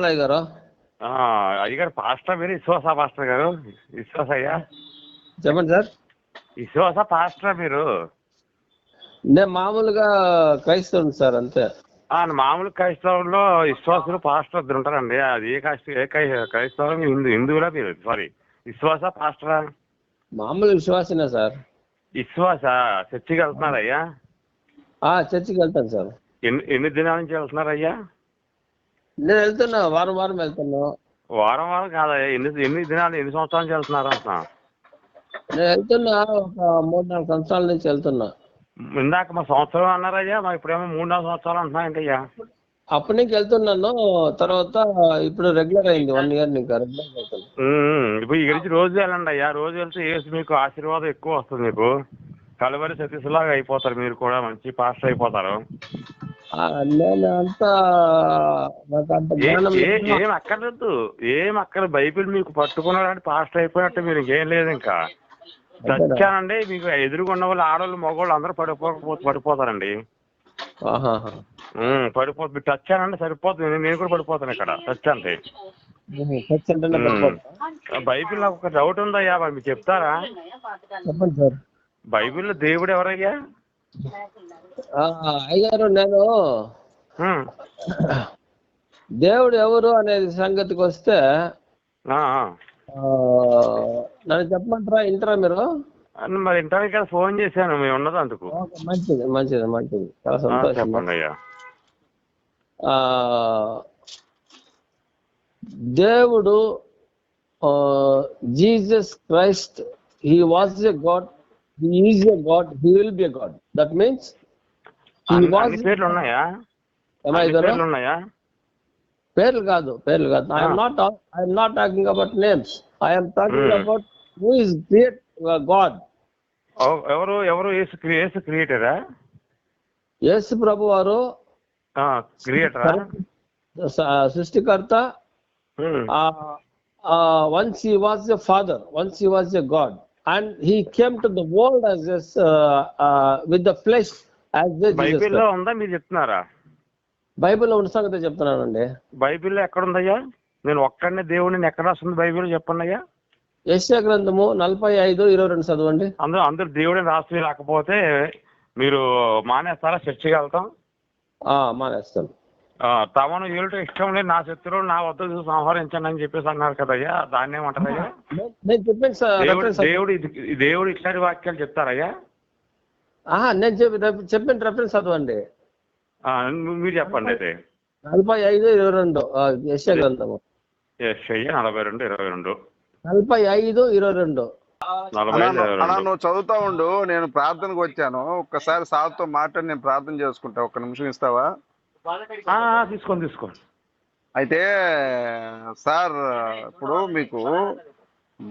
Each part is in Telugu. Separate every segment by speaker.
Speaker 1: మాట్లాడాలి గారు?
Speaker 2: ఆ, అయ్యగారు పాస్టర్ మీరు విశ్వాస పాస్టర్ గారు. విశ్వాస అయ్యా.
Speaker 1: చెప్పండి సార్.
Speaker 2: విశ్వాస పాస్టర్ మీరు.
Speaker 1: నేను మామూలుగా క్రైస్తవుని సార్ అంతే.
Speaker 2: మామూలు క్రైస్తవుల్లో విశ్వాసులు పాస్టర్ ఇద్దరు ఉంటారండి. అది ఏ క్రైస్త ఏ క్రై- క్రైస్తవం హిందూ హిందువులా మీరు? సారీ విశ్వాస పాస్టరా?
Speaker 1: మామూలు విశ్వాసనే సార్.
Speaker 2: విశ్వాస? చర్చికి వెళ్తున్నారు అయ్యా
Speaker 1: ఆ చర్చికి వెళ్తాను సార్.
Speaker 2: ఎన్ని ఎన్ని దినాల నుంచి వెళ్తున్నారు అయ్యా
Speaker 1: నేను వెళ్తున్నా వారం వారం వెళ్తున్నా.
Speaker 2: వారం వారం కాదయ్యా ఎన్ని ఎన్ని దినాలు ఎన్ని సంవత్సరాల నుంచి వెళ్తున్నారు అంటున్నా?
Speaker 1: నేను వెళ్తున్నా ఒక మూడు నాలుగు సంవత్సరాల నుంచి వెళ్తున్నా.
Speaker 2: ఇందాక మా సంవత్సరం అన్నారయ్యా మా ఇప్పుడేమో మూడు నాలుగు సంవత్సరాలు అంటున్నాయంటయ్యా
Speaker 1: అప్పటి నుంచి వెళ్తున్నాను తర్వాత ఇప్పుడు రెగ్యులర్ అయింది వన్ ఇయర్ ఇంకా రెగ్యులర్
Speaker 2: ఇప్పుడు ఇక్కడి నుంచి రోజు వెళ్ళండి అయ్యా రోజు వెళ్తే ఏసు మీకు ఆశీర్వాదం ఎక్కువ వస్తుంది మీకు. కలవరి సతీసులాగా అయిపోతారు మీరు కూడా మంచి పాస్టర్ అయిపోతారు.
Speaker 1: అంతా
Speaker 2: ఏ- అక్కర్లేదు. ఏం అక్కడ బైబిల్ మీకు పట్టుకున్నారంటే పాస్టర్ అయిపోయినట్టు మీరు ఇంకేం లేదు ఇంకా. చచ్చానండి మీకు ఎదురుగున్న వాళ్ళు ఆడవాళ్ళు మగవాళ్ళు అందరూ పడిపో పడిపోతారండి.
Speaker 1: ఆహాహా.
Speaker 2: ఉమ్, పడిపో మీరు టచ్ సరిపోతుంది. నేను- కూడా పడిపోతాను ఇక్కడ టచ్ అంటే. బైబిల్ నాకు ఒక డౌట్ ఉందయ్యా మరి మీరు చెప్తారా?
Speaker 1: చెప్పండి సార్.
Speaker 2: బైబిల్లో దేవుడు ఎవరయ్యా?
Speaker 1: అయ్యారు నేను దేవుడు ఎవరు అనేది సంగతికి వస్తే నన్ను చెప్పమంటారా ఇంటరా మీరు?
Speaker 2: మరి ఇంటర్వ్యూ కదా ఫోన్ చేశాను మేము ఉన్నది అందుకు.
Speaker 1: మంచిది మంచిది మంచిది. చాలా సంతోషం.
Speaker 2: అయ్యా.
Speaker 1: దేవుడు Jesus Christ he was a god he is a god he will be a god that means he
Speaker 2: అన్ని
Speaker 1: వాజ్
Speaker 2: అన్ని పేర్లు ఉన్నాయా అన్ని
Speaker 1: ఏమైందో
Speaker 2: పేర్లు ఉన్నాయా
Speaker 1: పేర్లు కాదు పేర్లు కాదు I'm not I'm not talking about names I'm talking
Speaker 2: Hmm.
Speaker 1: About who is great god
Speaker 2: ఎవ- ఎవరు ఎవరు ఏసు క్రి- ఏసు క్రియేటరా
Speaker 1: యేసు ప్రభు వారు
Speaker 2: క్రియేటరా
Speaker 1: స- సృష్టికర్త. Once he was a father once he was a god and he came to the world as as with the flesh as
Speaker 2: బైబిల్లో ఉందా? మీరు చెప్తున్నారా?
Speaker 1: బైబిల్లో ఉన్న సంగతి చెప్తున్నానండి.
Speaker 2: బైబిల్లో ఎక్కడ ఉందయ్యా నేను ఒక్కడనే దేవుడిని ఎక్కడ రాస్తుంది బైబిల్ చెప్పండి అయ్యా.
Speaker 1: యెషయా గ్రంథము నలభై ఐదు ఇరవై రెండు చదవండి.
Speaker 2: అందరూ అందరు దేవుడిని రాసి రాకపోతే మీరు మానేస్తారా? చర్చికి వెళ్తాం?
Speaker 1: ఆ, మానేస్తాను
Speaker 2: తమను ఏమిటో ఇష్టం లేదు. నా శత్రువులు నా వద్ద సంహరించండి అని చెప్పేసి అన్నారు కదయ్యా. దాన్ని ఏమంటారయ్యా దేవుడు దేవుడు ఇట్లాంటి వాక్యాలు చెప్తారయ్యా
Speaker 1: ఆహా, నేను చెప్పిన రెఫరెన్స్ చదవండి.
Speaker 2: ఆ, మీరు చెప్పండి అయితే.
Speaker 1: నలభై ఐదు ఇరవై రెండు. యశ గ్రంథము.
Speaker 2: నలభై రెండు ఇరవై రెండు.
Speaker 1: నలభై ఐదు ఇరవై రెండు.
Speaker 2: నలభై
Speaker 3: అన్నా
Speaker 2: ఐదు
Speaker 3: నువ్వు- చదువుతా ఉండు. నేను ప్రార్థనకు వచ్చాను. ఒక్కసారి సార్తో మాట్లాడి నేను ప్రార్థన చేసుకుంటా. ఒక్క నిమిషం ఇస్తావా?
Speaker 2: తీసుకోండి తీసుకోండి.
Speaker 3: అయితే సార్ ఇప్పుడు మీకు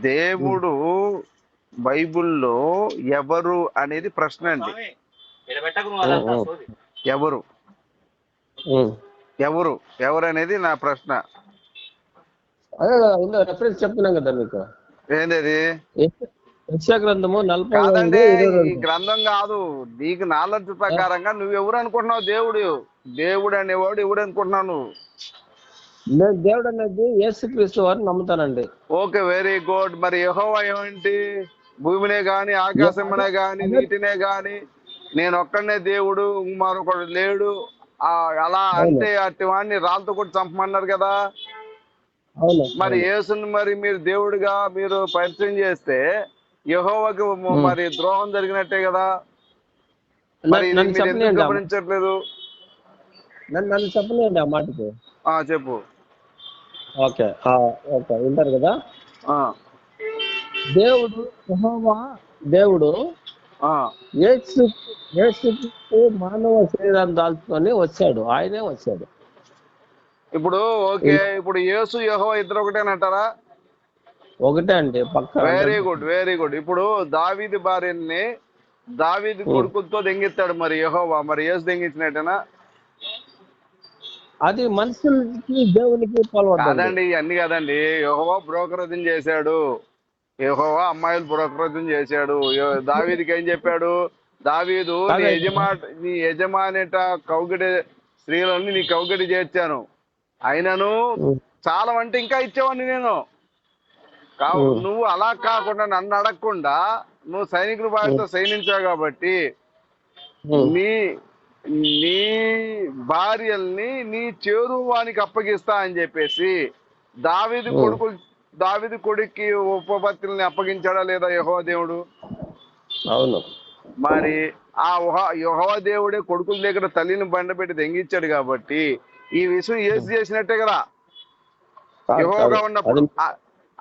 Speaker 3: దేవుడు బైబిల్లో ఎవరు అనేది ప్రశ్న అండి. ఎవరు. ఎవరు? ఎవరు అనేది నా ప్రశ్న.
Speaker 1: రెఫరెన్స్ చెప్తున్నాం కదా మీకు.
Speaker 3: ఏంటది
Speaker 1: యశ గ్రంథము నలభై
Speaker 3: కాదండి ఈ గ్రంథం కాదు. నీకు నాలెడ్జ్ ప్రకారంగా నువ్వు ఎవరు అనుకుంటున్నావు దేవుడు? దేవుడు అనేవాడు ఎవడు అనుకుంటున్నావు నువ్వు?
Speaker 1: నేను దేవుడు అనేది యేసుక్రీస్తు వారిని నమ్ముతానండి.
Speaker 3: Okay very good. మరి యెహోవా ఏమిటి? భూమినే గాని ఆకాశమునే గాని నీటినే గాని నేను ఒక్కడనే దేవుడు మరొకడు లేడు. అలా అంటే అట్టి వాడిని రాళ్ళతో కూడా చంపమన్నారు కదా. మరి యేసుని మరి మీరు దేవుడిగా మీరు పరిచయం చేస్తే యెహోవాకి మరి ద్రోహం జరిగినట్టే కదా. మరి గమనించట్లేదు?
Speaker 1: నన్ను చెప్పలేండి ఆ మాటకి?
Speaker 3: ఆ చెప్పు.
Speaker 1: ఓకే ఓకే వింటారు కదా?
Speaker 3: ఆ.
Speaker 1: దేవుడు యెహోవా దేవుడు
Speaker 3: ఆ.
Speaker 1: యేసు యేసుక్రీస్తు మానవ శరీరాన్ని దాల్చుకొని వచ్చాడు. ఆయనే వచ్చాడు.
Speaker 3: ఇప్పుడు ఓకే ఇప్పుడు యేసు యెహోవా ఇద్దరు ఒకటేనంటారా?
Speaker 1: ఒకటే అండి పక్క
Speaker 3: వెరీ గుడ్ వెరీ గుడ్ ఇప్పుడు దావీది భార్యని దావీది కొడుకులతో దెంగిస్తాడు మరి యెహోవా. మరి యేసు దెంగించినట్టేనా
Speaker 1: అది మనుషులకి దేవునికి
Speaker 3: కాదండి ఇవన్నీ కాదండి. యెహోవా బ్రోకరేజం చేశాడు. యెహోవా అమ్మాయిలు బ్రోకరేజం చేశాడు. దావీదికి ఏం చెప్పాడు? దావీదు నీ. యజమా నీ యజమానిట కౌగిడి స్త్రీలని నీ కౌగిడి చేర్చాను. అయినను
Speaker 1: ఉమ్,
Speaker 3: చాలా అంటే ఇంకా ఇచ్చేవాడిని నేను. కావు. నువ్వు అలా కాకుండా నన్ను అడగకుండా నువ్వు సైనికుల బాధ్యత సైనించావు కాబట్టి నీ నీ భార్యల్ని నీ చేరువానికి అప్పగిస్తా అని చెప్పేసి దావిది. కొడుకు దావిది కొడుక్కి ఉపపత్తుల్ని అప్పగించాడా లేదా యహో దేవుడు
Speaker 1: అవును
Speaker 3: మరి ఆ యహో దేవుడే కొడుకుల దగ్గర తల్లిని బండపెట్టి దెంగిచ్చాడు కాబట్టి ఈ విషయం ఏసు చేసినట్టే కదా యహోగా. ఉన్నప్పుడు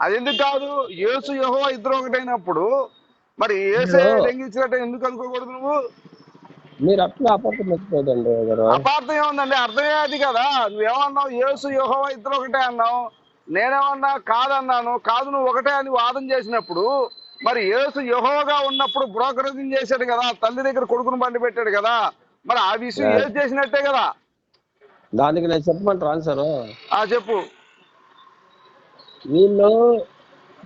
Speaker 1: అది
Speaker 3: ఎందుకు కాదు? యేసు యహో ఇద్దరు ఒకటైనప్పుడు మరి ఏసే దెంగించినట్టు ఎందుకు అనుకోకూడదు నువ్వు?
Speaker 1: మీరు అట్లా ఎత్తుకోదండి గారు.
Speaker 3: అపార్థం ఏముందండి? అర్థమే అది కదా. నువ్వేమన్నావు? యేసు యెహోవా ఇద్దరు ఒకటే అన్నావు. నేనేమన్నా కాదన్నాను? కాదు నువ్వు ఒకటే అని వాదన చేసినప్పుడు మరి యేసు యెహోవాగా ఉన్నప్పుడు బ్రోకరేజింగ్ చేశాడు కదా. తల్లి దగ్గర కొడుకును బండి పెట్టాడు కదా. మరి ఆ విషయం. ఏసు చేసినట్టే కదా.
Speaker 1: దానికి నేను చెప్పమంటారు
Speaker 3: ఆ చెప్పు.
Speaker 1: వీళ్ళు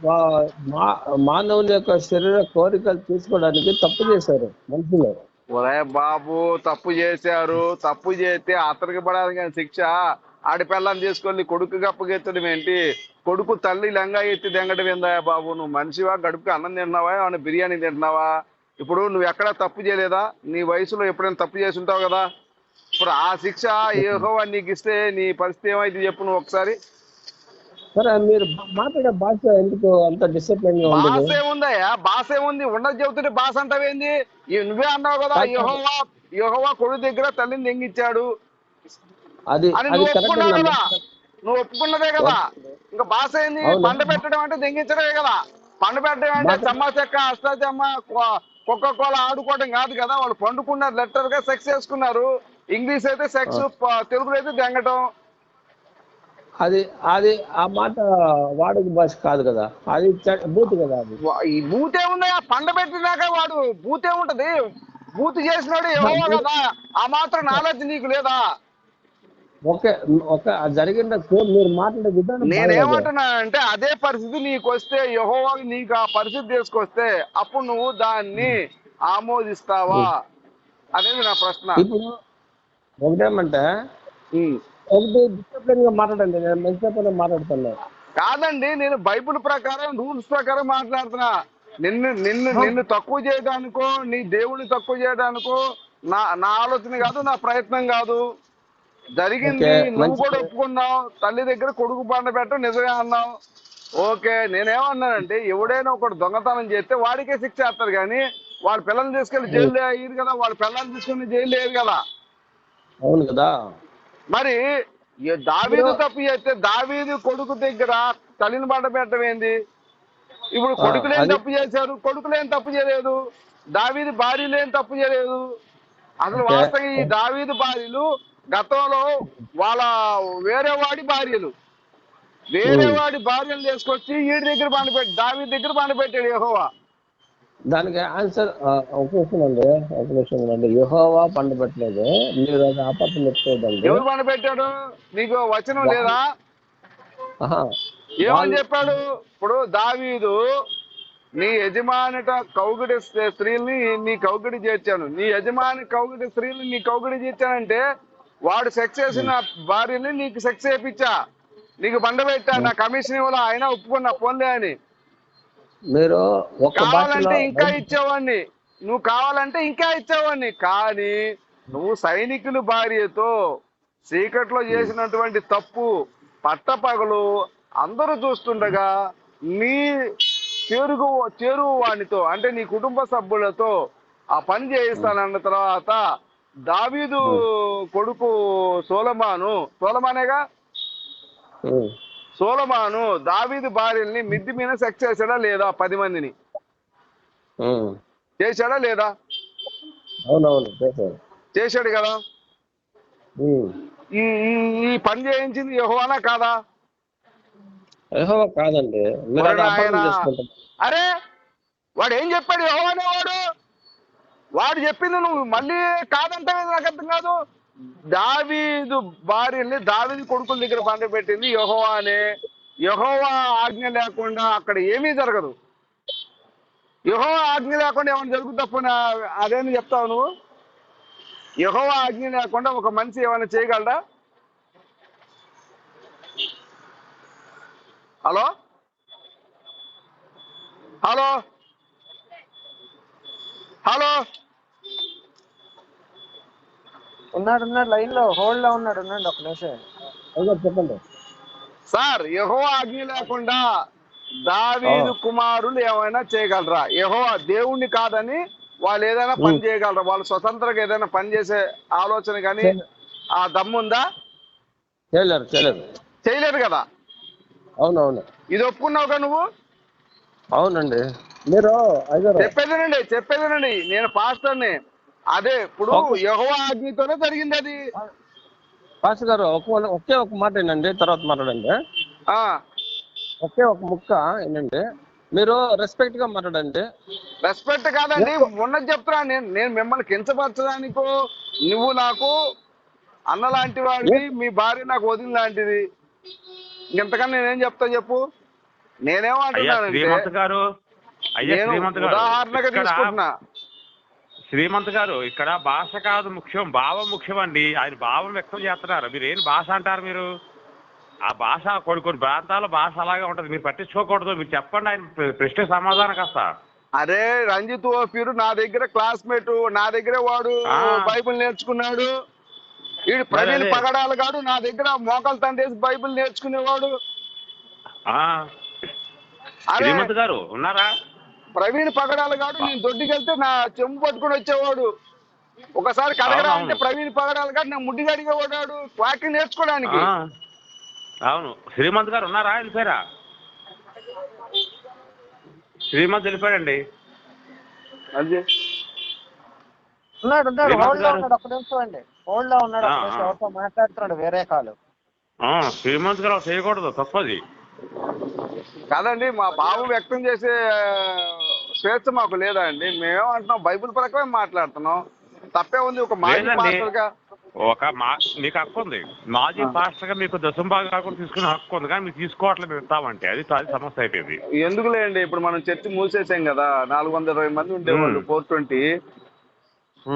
Speaker 1: మా- మానవుని యొక్క శరీర కోరికలు తీసుకోవడానికి తప్పు చేశారు మనుషులు.
Speaker 3: ఒరే బాబు తప్పు చేశారు. తప్పు చేస్తే అతనికి పడాలి కానీ శిక్ష. ఆడి పిల్లని తీసుకొని కొడుకు అప్పగెత్తడం ఏంటి? కొడుకు తల్లి లంగా ఎత్తి దెంగడం ఏందా బాబు? నువ్వు మనిషివా? గడుపుకి అన్నం తింటున్నావా? ఏమైనా బిర్యానీ తింటున్నావా? ఇప్పుడు నువ్వు ఎక్కడా తప్పు చేయలేదా? నీ వయసులో ఎప్పుడైనా తప్పు చేసి ఉంటావు కదా? ఇప్పుడు ఆ శిక్ష ఏహో నీకు ఇస్తే నీ పరిస్థితి ఏమైంది చెప్పు నువ్వు ఒకసారి.
Speaker 1: సరే మీరు మాట్లాడే భాష ఎందుకు అంత డిసిప్లిన్గా
Speaker 3: భాష
Speaker 1: ఉండదు
Speaker 3: ఏముందయ్యా? భాష ఏముంది? ఉన్నది చెబుతుంటే భాష అంటావేంది? నువ్వే అన్నావు కదా. యెహోవా యెహోవా కొడుకు దగ్గర తల్లిని దెంగిచ్చాడు.
Speaker 1: అది
Speaker 3: నువ్వు ఒప్పుకున్నావు కదా? నువ్వు ఒప్పుకున్నదే కదా? ఇంకా భాష ఏంది. పండ పెట్టడం అంటే దెంగించడమే కదా? పండ పెట్టడం అంటే చెమ్మ చెక్క అష్టాచమ్మ కుక్క కోల ఆడుకోవడం కాదు కదా? వాళ్ళు పండుకున్నారు లెటర్గా సెక్స్ చేసుకున్నారు. ఇంగ్లీష్ అయితే సెక్స్ తెలుగులో అయితే దెంగటం.
Speaker 1: అది అది ఆ మాట వాడుక భాష కాదు కదా. అది బూత్ కదా అది.
Speaker 3: ఈ బూతే ఉంది? ఆ పండ పెట్టినాక వాడు బూతే ఉంటది. బూత్ చేసినాడు ఏమో కదా. ఆ మాత్రం నాలెడ్జ్ నీకు లేదా?
Speaker 1: ఓకే ఒక జరిగిన మీరు మాట్లాడే విధానం బాగాలేదు.
Speaker 3: నేనేమంటున్నా అంటే అదే పరిస్థితి నీకు వస్తే యహోవా నీకు ఆ పరిస్థితి తీసుకొస్తే అప్పుడు నువ్వు దాన్ని ఆమోదిస్తావా? అనేది నా ప్రశ్న.
Speaker 1: ఇప్పుడు ఒకటేమంటే. ఒకటి డిసిప్లిన్గా మాట్లాడండి? నేను మంచిగా మాట్లాడుతున్నా.
Speaker 3: కాదండి నేను బైబిల్ ప్రకారం రూల్స్ ప్రకారం మాట్లాడుతున్నా. నిన్ను నిన్ను నిన్ను తక్కువ చేయడానికో నీ దేవుని తక్కువ చేయడానికో నా నా ఆలోచన కాదు నా ప్రయత్నం కాదు. జరిగింది నువ్వు
Speaker 1: మంచి-
Speaker 3: కూడా ఒప్పుకున్నావు తల్లి దగ్గర కొడుకు పండ పెట్ట నిజమే అన్నావు. ఓకే నేనేమన్నానంటే ఎవడైనా ఒకడు దొంగతనం చేస్తే వాడికే శిక్ష వేస్తారు కానీ వాడి పిల్లల్ని తీసుకెళ్ళి జైలు అయ్యారు కదా వాడి పిల్లల్ని తీసుకెళ్ళి జైలు వేయరు కదా.
Speaker 1: అవును కదా.
Speaker 3: మరి దావీదు తప్పు చేస్తే దావీదు కొడుకు దగ్గర తల్లిని బండ పెట్టడం ఏంది ఇప్పుడు
Speaker 1: ఆ,
Speaker 3: కొడుకులేం తప్పు చేశారు కొడుకులేం తప్పు చేయలేదు దావీదు భార్యలేం తప్పు చేయలేదు అసలు. వాస్తవంగా ఈ దావీదు భార్యలు గతంలో వాళ్ళ వేరే వాడి భార్యలు వేరే. వాడి భార్యలు తీసుకొచ్చి వీడి దగ్గర బండ పెట్టి దావీదు దగ్గర బండ పెట్టాడు యెహోవా
Speaker 1: దానికి ఆన్సర్ ఒక క్వశ్చన్ అండి ఒక క్వశ్చన్ అండి యహోవా పండు పెట్టలేదు మీరు అది అపత్రం ఎత్తుకోదండి
Speaker 3: ఎవరు బండ పెట్టాడు నీకు వచనం లేదా. ఏమని చెప్పాడు? ఇప్పుడు దావీదు నీ యజమానిట కౌగిడి స్త్రీ- స్త్రీల్ని నీ కౌగిడి చేర్చాను. నీ యజమాని కౌగిడి స్త్రీల్ని నీ కౌగిడి చేర్చానంటే వాడు సెక్స్ చేసిన భార్యని నీకు సెక్స్ చేయించా నీకు బండ పెట్టా నా కమిషన్ ఇవ్వాల? అయినా ఒప్పుకున్నా పోన్లే అని.
Speaker 1: మీరు ఒక
Speaker 3: కావాలంటే ఇంకా ఇచ్చేవాడిని. నువ్వు కావాలంటే ఇంకా ఇచ్చేవాడిని. కానీ నువ్వు సైనికుల భార్యతో చీకట్లో చేసినటువంటి తప్పు పట్టపగలు అందరూ చూస్తుండగా నీ చేరుగు చేరువు వానితో అంటే నీ కుటుంబ సభ్యులతో ఆ పని చేయిస్తానన్న తర్వాత దావీదు కొడుకు సోలమాను సోలమానేగా. సోలమాను దావీదు భార్యల్ని మిద్ది మీద సెక్స్ చేశాడా లేదా పది మందిని. చేశాడా లేదా? చేశాడు. కదా. ఈ ఈ- పని చేయించింది యెహోవానా కాదా?
Speaker 1: యెహోవా కాదండి.
Speaker 3: అరే వాడు ఏం చెప్పాడు యెహోవానే వాడు? వాడు చెప్పింది నువ్వు మళ్ళీ కాదంటే నాకు అర్థం కాదు. దావీదు భార్యని దావీదు కొడుకుల దగ్గర పండబెట్టింది పెట్టింది అనే యహోవా ఆజ్ఞ లేకుండా అక్కడ ఏమీ జరగదు. యహోవా ఆజ్ఞ లేకుండా ఏమైనా జరుగుతప్పుడు అదేమి చెప్తావు నువ్వు? యహోవా ఆజ్ఞ లేకుండా ఒక మనిషి ఏమైనా చేయగలడా? హలో? హలో? హలో?
Speaker 4: ఉన్నాడు ఉన్నాడు లైన్లో హోల్డ్లో ఉన్నాడు ఉన్నాడు ఒక నిమిషం.
Speaker 1: చెప్పండి.
Speaker 3: సార్ యహో ఆజ్ఞ లేకుండా దావీదు. కుమారులు ఏమైనా చేయగలరా? యహో దేవుణ్ణి కాదని వాళ్ళు ఏదైనా పని. చేయగలరా? వాళ్ళు స్వతంత్రంగా ఏదైనా పని చేసే ఆలోచన కానీ ఆ దమ్ముందా
Speaker 1: చేయలేరు చేయలేరు.
Speaker 3: చేయలేరు కదా?
Speaker 1: అవునవును.
Speaker 3: ఇది ఒప్పుకున్నావుగా నువ్వు?
Speaker 1: అవునండి. మీరు
Speaker 3: చెప్పేదేనండి చెప్పేదేనండి నేను పాస్టర్ని. అదే ఇప్పుడు. యహో ఆజ్ఞతోనే జరిగింది అది.
Speaker 1: పాస్టర్ గారు ఒక ఒకే ఒక మాట ఏంటండి తర్వాత మాట్లాడండి.
Speaker 3: ఆ.
Speaker 1: ఒకే ఒక ముక్క ఏంటంటే మీరు రెస్పెక్ట్గా మాట్లాడండి.
Speaker 3: రెస్పెక్ట్ కాదండి ఉన్నది చెప్తున్నా నేను నేను మిమ్మల్ని కించపరచడానికో నువ్వు నాకు అన్న లాంటి వాడివి మీ భార్య నాకు వదిన లాంటిది ఇంతకన్నా నేనేం చెప్తా చెప్పు?
Speaker 2: అయ్యా
Speaker 3: నేనేమంటున్నానంటే
Speaker 2: శ్రీమంత్ గారు అయ్యా
Speaker 3: నేను
Speaker 2: శ్రీమంత్ గారు
Speaker 3: ఉదాహరణగా తీసుకుంటున్నా.
Speaker 2: శ్రీమంత్ గారు ఇక్కడ భాష కాదు ముఖ్యం భావం ముఖ్యం అండి ఆయన భావం వ్యక్తం చేస్తున్నారు. మీరు ఏం భాష అంటారు మీరు? ఆ భాష కొన్ని కొన్ని ప్రాంతాల్లో భాష అలాగే ఉంటది. మీరు పట్టించుకోకూడదు. మీరు చెప్పండి ఆయన ప్ర- ప్రశ్న సమాధానం కాస్త.
Speaker 3: అరే రంజిత్ ఓపీరు నా దగ్గర క్లాస్మేట్ నా దగ్గరే వాడు. బైబిల్ నేర్చుకున్నాడు. వీడు ప్రవీణ్. పగడాలు కాడు నా దగ్గర మోకాలు తండేసి బైబిల్ నేర్చుకునేవాడు.
Speaker 2: శ్రీమంత్ గారు ఉన్నారా?
Speaker 3: ప్రవీణ్ పగడాలు కాడు నేను దొడ్డికెళ్తే నా చెంబు పట్టుకుని వచ్చేవాడు. ఒకసారి కడగరా. అంటే ప్రవీణ్ పగడాలు కాదు నా ముడ్డి గడిగా వాడాడు వాకింగ్ నేర్చుకోవడానికి
Speaker 2: అవును. శ్రీమంత్ గారు ఉన్నారా వెళ్ళిపోయారా శ్రీమంత్ వెళ్ళిపోయాడండి.
Speaker 3: అదే
Speaker 4: ఉన్నాడు ఉన్నాడు.
Speaker 2: శ్రీమంత్
Speaker 4: హోల్డ్లో
Speaker 2: గారు.
Speaker 4: ఉన్నాడు. ఒక నిమిషం అండి హోల్డ్లో ఉన్నాడు. ఎవరితో మాట్లాడుతున్నాడు? వేరే కాలు.
Speaker 2: ఆ, శ్రీమంత్ గారు చేయకూడదు. తప్పది.
Speaker 3: కాదండి మా భావం వ్యక్తం చేసే స్వేచ్ఛ మాకు లేదా అండి? మేమేమంటున్నాం బైబిల్ ప్రకారం మాట్లాడుతున్నాం. తప్పే ఉంది ఒక మాజీ. పాస్టర్గా.
Speaker 2: ఒక మా మీకు హక్కు ఉంది. మాజీ. పాస్టర్గా మీకు దశంభాగం కాకుండా తీసుకునే హక్కు ఉంది కానీ మీకు తీసుకోవట్లేదు మేము ఇస్తామంటే. అది అది సమస్య అయిపోయింది.
Speaker 3: ఎందుకులేండి? ఇప్పుడు మనం చర్చి మూసేసాం కదా. నాలుగు వందల ఇరవై మంది ఉండేవాళ్ళు. Four twenty.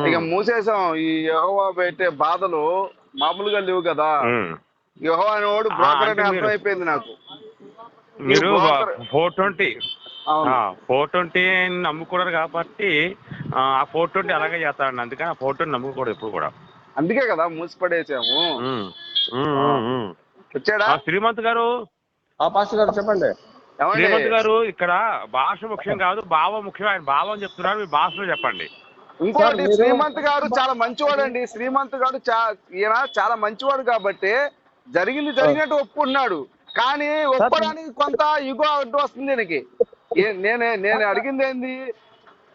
Speaker 3: ఇక మూసేసాం. ఈ యహోవా పెట్టే బాధలు మామూలుగా లేవు కదా.
Speaker 2: ఉమ్.
Speaker 3: యహో అనేవాడు బ్రోకర్ అని
Speaker 2: మీరు-
Speaker 3: అర్థమైపోయింది నాకు.
Speaker 2: మీరు ఫోర్ ట్వంటీ. ఫోర్ ట్వంటీ నమ్ముకున్నారు కాబట్టి ఆ ఫోర్ ట్వంటీ అలాగే చేస్తారండి అందుకని ఆ ఫోర్ ట్వంటీ నమ్ముకోడు ఎప్పుడు కూడా.
Speaker 3: అందుకే కదా మూసిపడేసాము. వచ్చాడా?
Speaker 2: ఆ, శ్రీమంత్ గారు?
Speaker 1: గారు చెప్పండి.
Speaker 3: ఏమండి?
Speaker 2: శ్రీమంత్ గారు ఇక్కడ భాష ముఖ్యం కాదు భావం ముఖ్యం. ఆయన భావం చెప్తున్నారు మీ భాషలో చెప్పండి.
Speaker 3: ఇంకోటి శ్రీమంత్ గారు చాలా మంచివాడు అండి శ్రీమంత్ గారు చా- ఈయన చాలా మంచివాడు కాబట్టి జరిగింది జరిగినట్టు ఒప్పుకున్నాడు. కానీ ఒప్పుకోవడానికి కొంత యుగో అడ్డు వస్తుంది దీనికి నేనే నేను అడిగింది ఏంది?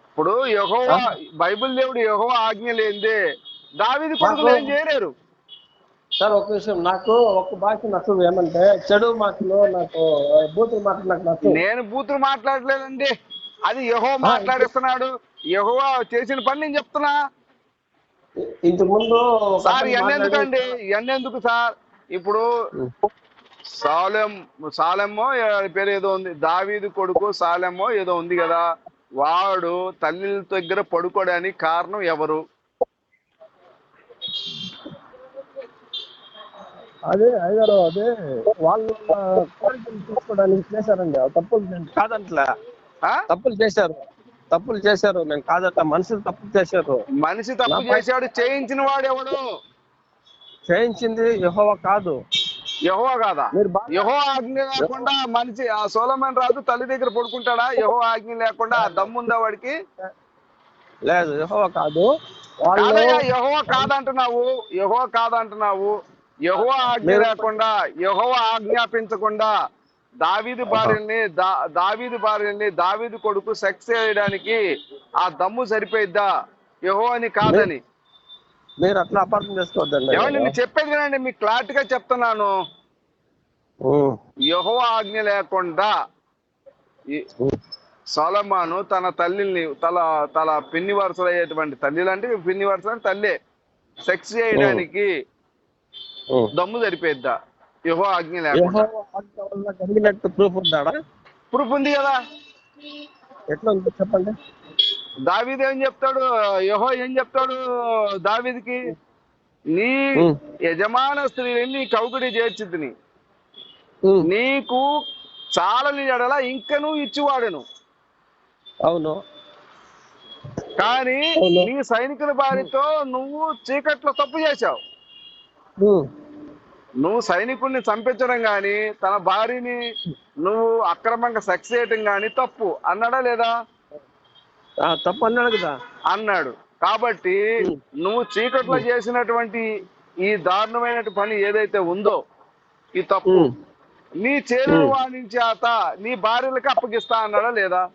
Speaker 3: ఇప్పుడు యెహోవా బైబిల్ దేవుడు యెహోవా ఆజ్ఞ లేనిదే దావీది కొడుకులు ఏం చేయలేరు.
Speaker 1: సార్ ఒక విషయం. నాకు ఒక భాష నచ్చదు. ఏమంటే చెడు మాటలు నాకు బూతులు మాటలు నాకు నచ్చదు
Speaker 3: నేను బూతులు మాట్లాడలేదండి. అది యహో మాట్లాడిస్తున్నాడు. యెహోవా చేసిన పని నేను చెప్తున్నా.
Speaker 1: ఇంతకు ముందు
Speaker 3: సార్
Speaker 1: మాట్లాడి-
Speaker 3: ఇవన్నీ ఎందుకు సార్? ఇప్పుడు సాలెం సాలెమ్మో పేరు ఏదో ఉంది. దావీదు కొడుకు సాలెమ్మో ఏదో ఉంది కదా. వాడు తల్లి దగ్గర పడుకోవడానికి కారణం ఎవరు?
Speaker 1: అదే అయ్యారు అదే వాళ్ళు కోరికలు తీసుకోవడానికి చేశారండి. తప్పులు కాదంట్లా.
Speaker 3: ఆ?
Speaker 1: తప్పులు చేశారు. తప్పులు చేశారు. నేను కాదట మనుషులు తప్పులు చేశారు.
Speaker 3: మనిషి తప్పు చేశాడు చేయించిన వాడు ఎవడు?
Speaker 1: చేయించింది యెహోవా కాదు.
Speaker 3: యహో కాదా? యహో ఆజ్ఞ లేకుండా మనిషి ఆ సోలమన్ రాజు తల్లి దగ్గర పడుకుంటాడా? యహో ఆజ్ఞ లేకుండా ఆ దమ్ముందా వాడికి?
Speaker 1: లేదు యెహోవా కాదు.
Speaker 3: యహో కాదంటున్నావు. యహో కాదంటున్నావు. యహో ఆజ్ఞ లేకుండా యహో ఆజ్ఞాపించకుండా దావీదు భార్యని దావీదు భార్యని దావీదు కొడుకు సెక్స్ చేయడానికి ఆ దమ్ము సరిపోయిద్దా? యహో అని కాదని.
Speaker 1: మీరు అట్లా అపార్థం చేసుకోవద్దండి
Speaker 3: ఏమండి నేను చెప్పేది వినండి మీకు క్లారిటీగా చెప్తున్నాను. యహో ఆజ్ఞ లేకుండా. సొలమాను తన తల్లిని తల తల పిన్ని వరుసలు అయ్యేటువంటి తల్లి అంటే పిన్ని వరుసలు తల్లే సెక్స్ చేయడానికి. దమ్ము సరిపోయిద్దా యహో ఆజ్ఞ లేకుండా.
Speaker 1: ప్రూఫ్ ఉందాడా?
Speaker 3: ప్రూఫ్ ఉంది కదా?
Speaker 1: ఎట్లా ఉంది చెప్పండి?
Speaker 3: దావీద్ ఏం చెప్తాడు? యహో ఏం చెప్తాడు దావీదికి? నీ. యజమాన స్త్రీని నీ కౌగుడి చేర్చితిని. నీకు చాలని ఎడల ఇంకను ఇచ్చివాడును.
Speaker 1: అవును.
Speaker 3: కానీ. నీ సైనికుల భార్యతో నువ్వు చీకట్లో తప్పు చేశావు. నువ్వు సైనికుడిని చంపించడం గాని తన భార్యని నువ్వు అక్రమంగా సెక్స్ చేయటం గాని తప్పు. అన్నాడా లేదా?
Speaker 1: తప్పు అన్నాడు కదా
Speaker 3: అన్నాడు కాబట్టి. నువ్వు చీకట్లో చేసినటువంటి ఈ దారుణమైన పని ఏదైతే ఉందో ఈ తప్పు. నీ చేరు
Speaker 1: ఉమ్.
Speaker 3: వాణించేత నీ భార్యలకు అప్పగిస్తా అన్నాడా లేదా